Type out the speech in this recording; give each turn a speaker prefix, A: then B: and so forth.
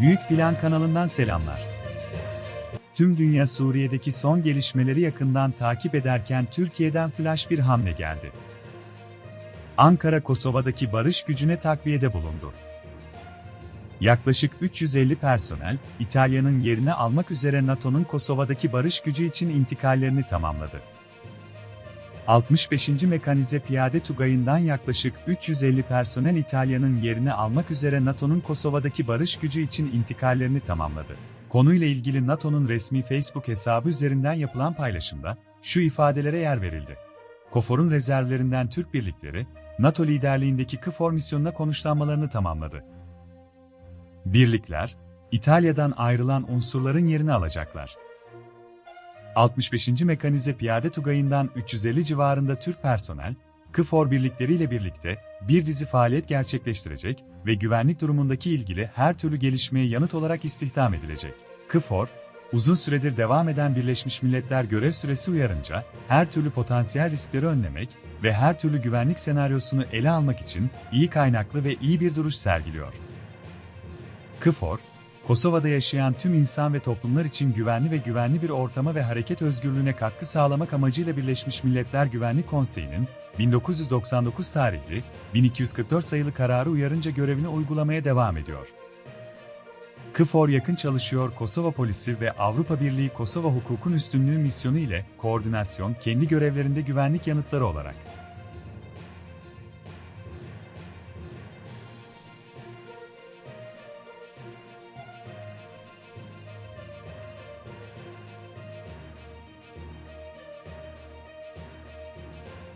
A: Büyük Plan kanalından selamlar. Tüm dünya Suriye'deki son gelişmeleri yakından takip ederken Türkiye'den flash bir hamle geldi. Ankara Kosova'daki barış gücüne takviyede bulundu. Yaklaşık 350 personel, İtalya'nın yerini almak üzere NATO'nun Kosova'daki barış gücü için intikallerini tamamladı. 65. Mekanize Piyade Tugayı'ndan yaklaşık 350 personel İtalya'nın yerini almak üzere NATO'nun Kosova'daki barış gücü için intikallerini tamamladı. Konuyla ilgili NATO'nun resmi Facebook hesabı üzerinden yapılan paylaşımda şu ifadelere yer verildi. KOFOR'un rezervlerinden Türk birlikleri, NATO liderliğindeki KFOR misyonuna konuşlanmalarını tamamladı. Birlikler, İtalya'dan ayrılan unsurların yerini alacaklar. 65. Mekanize Piyade Tugayı'ndan 350 civarında Türk personel, KFOR birlikleriyle birlikte bir dizi faaliyet gerçekleştirecek ve güvenlik durumundaki ilgili her türlü gelişmeye yanıt olarak istihdam edilecek. KFOR, uzun süredir devam eden Birleşmiş Milletler görev süresi uyarınca her türlü potansiyel riskleri önlemek ve her türlü güvenlik senaryosunu ele almak için iyi kaynaklı ve iyi bir duruş sergiliyor. KFOR, Kosova'da yaşayan tüm insan ve toplumlar için güvenli ve güvenli bir ortama ve hareket özgürlüğüne katkı sağlamak amacıyla Birleşmiş Milletler Güvenlik Konseyi'nin 1999 tarihli 1244 sayılı kararı uyarınca görevini uygulamaya devam ediyor. KFOR yakın çalışıyor Kosova Polisi ve Avrupa Birliği Kosova Hukukun Üstünlüğü misyonu ile koordinasyon kendi görevlerinde güvenlik yanıtları olarak